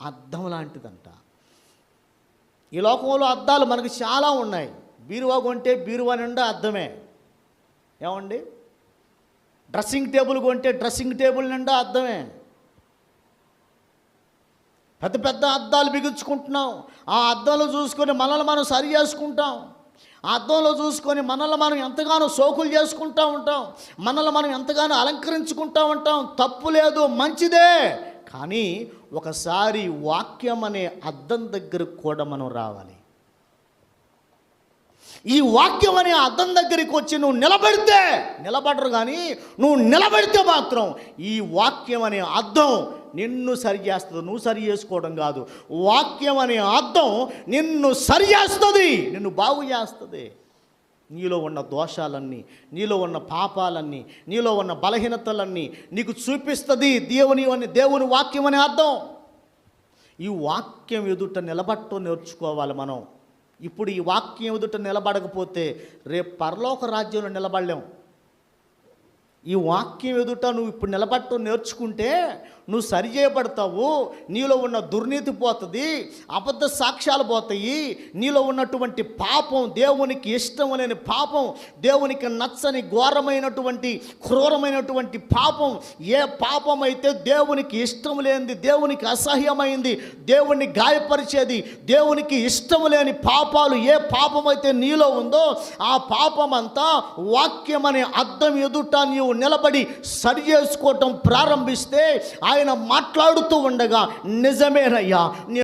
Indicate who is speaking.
Speaker 1: అద్దం లాంటిదంట. ఈ లోకంలో అద్దాలు మనకు చాలా ఉన్నాయి. బీరువా కొంటే బీరువా నిండా అద్దమే. ఏమండి? డ్రెస్సింగ్ టేబుల్ కొంటే డ్రెస్సింగ్ టేబుల్ నిండా అద్దమే. పెద్ద పెద్ద అద్దాలు బిగించుకుంటున్నాం. ఆ అద్దంలో చూసుకొని మనల్ని మనం సరి చేసుకుంటాం. ఆ అద్దంలో చూసుకొని మనల్ని మనం ఎంతగానో సోకులు చేసుకుంటూ ఉంటాం. మనల్ని మనం ఎంతగానో అలంకరించుకుంటూ ఉంటాం. తప్పు లేదు మంచిదే. కానీ ఒకసారి వాక్యం అనే అద్దం దగ్గరకు కూడా మనం రావాలి. ఈ వాక్యం అనే అద్దం దగ్గరికి వచ్చి నువ్వు నిలబడితే నిలబడరు కానీ నువ్వు నిలబడితే మాత్రం ఈ వాక్యం అనే అద్దం నిన్ను సరి చేస్తుంది. నువ్వు సరి చేసుకోవడం కాదు. వాక్యం అనే అర్థం నిన్ను సరి చేస్తుంది. నిన్ను బాగు చేస్తుంది. నీలో ఉన్న దోషాలన్నీ నీలో ఉన్న పాపాలన్నీ నీలో ఉన్న బలహీనతలన్నీ నీకు చూపిస్తుంది దేవుని అని దేవుని వాక్యం అనే అర్థం. ఈ వాక్యం ఎదుట నిలబట్టు నేర్చుకోవాలి మనం. ఇప్పుడు ఈ వాక్యం ఎదుట నిలబడకపోతే రేపు పరలోక రాజ్యంలో నిలబడలేం. ఈ వాక్యం ఎదుట నువ్వు ఇప్పుడు నిలబట్టు నేర్చుకుంటే నువ్వు సరి చేయబడతావు. నీలో ఉన్న దుర్నీతి పోతుంది అబద్ధ సాక్ష్యాలు పోతాయి. నీలో ఉన్నటువంటి పాపం దేవునికి ఇష్టం లేని పాపం దేవునికి నచ్చని ఘోరమైనటువంటి క్రూరమైనటువంటి పాపం ఏ పాపం అయితే దేవునికి ఇష్టం లేనిది దేవునికి అసహ్యమైంది దేవుణ్ణి గాయపరిచేది దేవునికి ఇష్టం లేని పాపాలు ఏ పాపం అయితే నీలో ఉందో ఆ పాపం అంతా వాక్యం అనే అర్థం ఎదుట నీవు నిలబడి సరి చేసుకోవటం ప్రారంభిస్తే ఆయన మాట్లాడుతూ ఉండగా నిజమేనయ్యా నీ